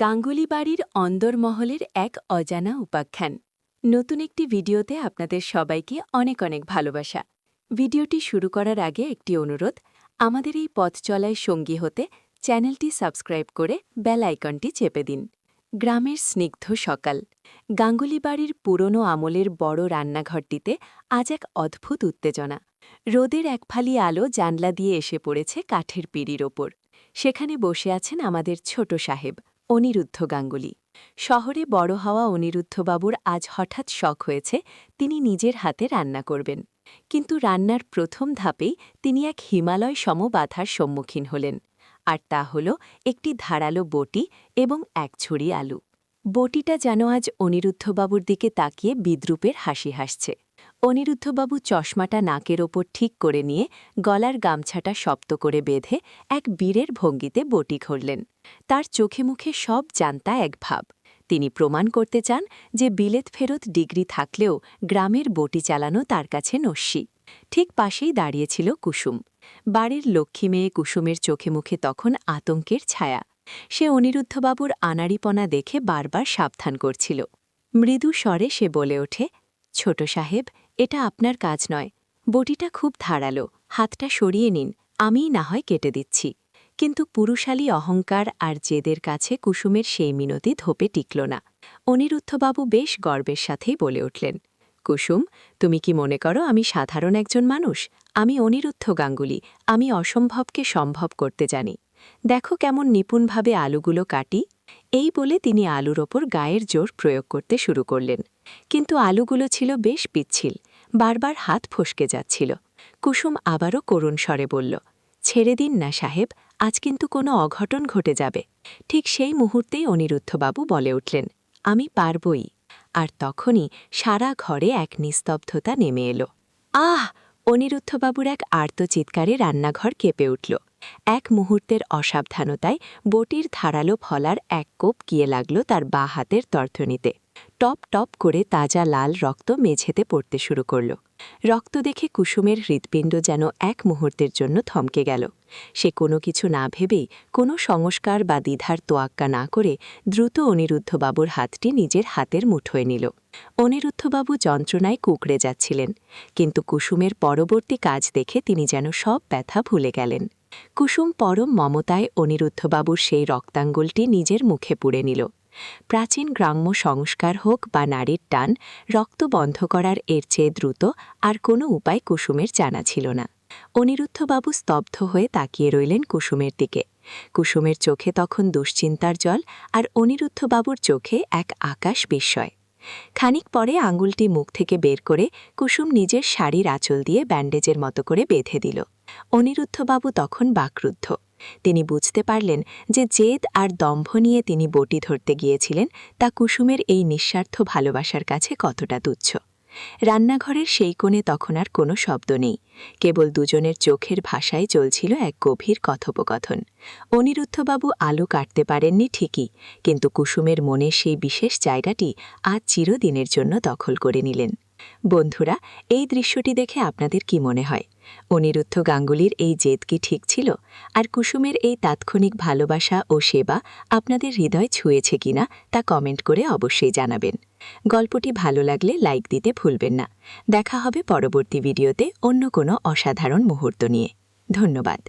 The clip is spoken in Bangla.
গাঙ্গুলি বাড়ির অন্দরমহলের এক অজানা উপাখ্যান। নতুন একটি ভিডিওতে আপনাদের সবাইকে অনেক অনেক ভালোবাসা। ভিডিওটি শুরু করার আগে একটি অনুরোধ, আমাদের এই পথ চলায় সঙ্গী হতে চ্যানেলটি সাবস্ক্রাইব করে বেল আইকনটি চেপে দিন। গ্রামের স্নিগ্ধ সকাল। গাঙ্গুলি বাড়ির পুরনো আমলের বড় রান্নাঘরটিতে আজ এক অদ্ভুত উত্তেজনা। রোদের এক ফালি আলো জানলা দিয়ে এসে পড়েছে কাঠের পিঁড়ির ওপর। সেখানে বসে আছেন আমাদের ছোট সাহেব। অনিরুদ্ধ গাঙ্গুলি। শহরে বড় হওয়া অনিরুদ্ধবাবুর আজ হঠাৎ শখ হয়েছে, তিনি নিজের হাতে রান্না করবেন। কিন্তু রান্নার প্রথম ধাপেই তিনি এক হিমালয় সম বাধার সম্মুখীন হলেন। আর তা হল একটি ধারালো বটি এবং এক ছড়ি আলু। বটিটা যেন আজ অনিরুদ্ধবাবুর দিকে তাকিয়ে বিদ্রুপের হাসি হাসছে। অনিরুদ্ধবাবু চশমাটা নাকের ওপর ঠিক করে নিয়ে গলার গামছাটা শক্ত করে বেঁধে এক বীরের ভঙ্গিতে বটি ঘরলেন তার চোখে মুখে সব জানতা এক ভাব। তিনি প্রমাণ করতে চান যে বিলেত ফেরত ডিগ্রি থাকলেও গ্রামের বটি চালানো তার কাছে নস্যি। ঠিক পাশেই দাঁড়িয়েছিল কুসুম। বাড়ির লক্ষ্মী মেয়ে কুসুমের চোখে মুখে তখন আতঙ্কের ছায়া। সে অনিরুদ্ধবাবুর আনাড়িপনা দেখে বারবার সাবধান করছিল। মৃদু স্বরে সে বলে ওঠে, ছোট সাহেব এটা আপনার কাজ নয়। বটিটা খুব ধারালো। হাতটা সরিয়ে নিন। আমিই না হয় কেটে দিচ্ছি। কিন্তু পুরুষালী অহংকার আর জেদের কাছে কুসুমের সেই মিনতি ধোপে টিকল না। অনিরুদ্ধবাবু বেশ গর্বের সাথেই বলে উঠলেন, কুসুম, তুমি কি মনে করো আমি সাধারণ একজন মানুষ? আমি অনিরুদ্ধ গাঙ্গুলি। আমি অসম্ভবকে সম্ভব করতে জানি। দেখো কেমন নিপুণভাবে আলুগুলো কাটি। এই বলে তিনি আলুর ওপর গায়ের জোর প্রয়োগ করতে শুরু করলেন। কিন্তু আলুগুলো ছিল বেশ পিচ্ছিল, বারবার হাত ফসকে যাচ্ছিল। কুসুম আবারও করুণ স্বরে বলল, ছেড়ে দিন না সাহেব, আজ কিন্তু কোনো অঘটন ঘটে যাবে। ঠিক সেই মুহূর্তেই অনিরুদ্ধবাবু বলে উঠলেন, আমি পারবই। আর তখনই সারা ঘরে এক নিস্তব্ধতা নেমে এলো। আহ! অনিরুদ্ধবাবুর এক আর্তচিৎকারে রান্নাঘর কেঁপে উঠল। এক মুহূর্তের অসাবধানতায় বটির ধারালো ফলার এক কোপ গিয়ে লাগল তার বা হাতের তর্থনীতে। টপ টপ করে তাজা লাল রক্ত মেঝেতে পড়তে শুরু করল। রক্ত দেখে কুসুমের হৃৎপিণ্ড যেন এক মুহূর্তের জন্য থমকে গেল। সে কোনো কিছু না ভেবেই কোনো সংস্কার বা দ্বিধার তোয়াক্কা না করে দ্রুত অনিরুদ্ধবাবুর হাতটি নিজের হাতের মুঠোয় নিল। অনিরুদ্ধবাবু যন্ত্রণায় কুকড়ে যাচ্ছিলেন, কিন্তু কুসুমের পরবর্তী কাজ দেখে তিনি যেন সব ব্যথা ভুলে গেলেন। কুসুম পরম মমতায় অনিরুদ্ধবাবুর সেই রক্তাঙ্গুলটি নিজের মুখে পুড়ে নিল। প্রাচীন গ্রাম্য সংস্কার হোক বা নারীর টান, রক্ত বন্ধ করার এর চেয়ে দ্রুত আর কোনো উপায় কুসুমের জানা ছিল না। অনিরুদ্ধবাবু স্তব্ধ হয়ে তাকিয়ে রইলেন কুসুমের দিকে। কুসুমের চোখে তখন দুশ্চিন্তার জল আর অনিরুদ্ধবাবুর চোখে এক আকাশ বিস্ময়। খানিক পরে আঙুলটি মুখ থেকে বের করে কুসুম নিজের শাড়ির আঁচল দিয়ে ব্যান্ডেজের মতো করে বেঁধে দিল। অনিরুদ্ধবাবু তখন বাকরুদ্ধ। তিনি বুঝতে পারলেন যে জেদ আর দম্ভ নিয়ে তিনি বটি ধরতে গিয়েছিলেন, তা কুসুমের এই নিঃস্বার্থ ভালোবাসার কাছে কতটা তুচ্ছ। রান্নাঘরের সেই কোণে তখন আর কোনো শব্দ নেই। কেবল দুজনের চোখের ভাষায় চলছিল এক গভীর কথোপকথন। অনিরুদ্ধবাবু আলো কাটতে পারেননি ঠিকই, কিন্তু কুসুমের মনে সেই বিশেষ জায়গাটি আজ চিরদিনের জন্য দখল করে নিলেন। বন্ধুরা, এই দৃশ্যটি দেখে আপনাদের কি মনে হয়? অনিরুদ্ধ গাঙ্গুলির এই জেদ কি ঠিক ছিল? আর কুসুমের এই তাৎক্ষণিক ভালোবাসা ও সেবা আপনাদের হৃদয় ছুঁয়েছে কিনা তা কমেন্ট করে অবশ্যই জানাবেন। গল্পটি ভালো লাগলে লাইক দিতে ভুলবেন না। দেখা হবে পরবর্তী ভিডিওতে অন্য কোনো অসাধারণ মুহূর্ত নিয়ে। ধন্যবাদ।